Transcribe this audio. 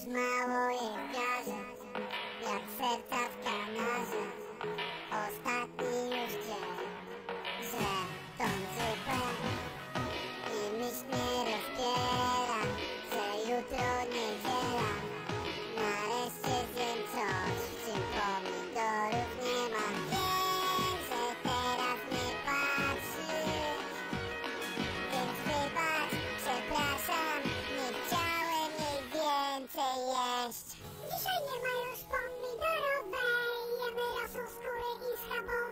smile away. Cześć! Dzisiaj nie ma już pomidorowej, jemy rosół z kury i schabowej.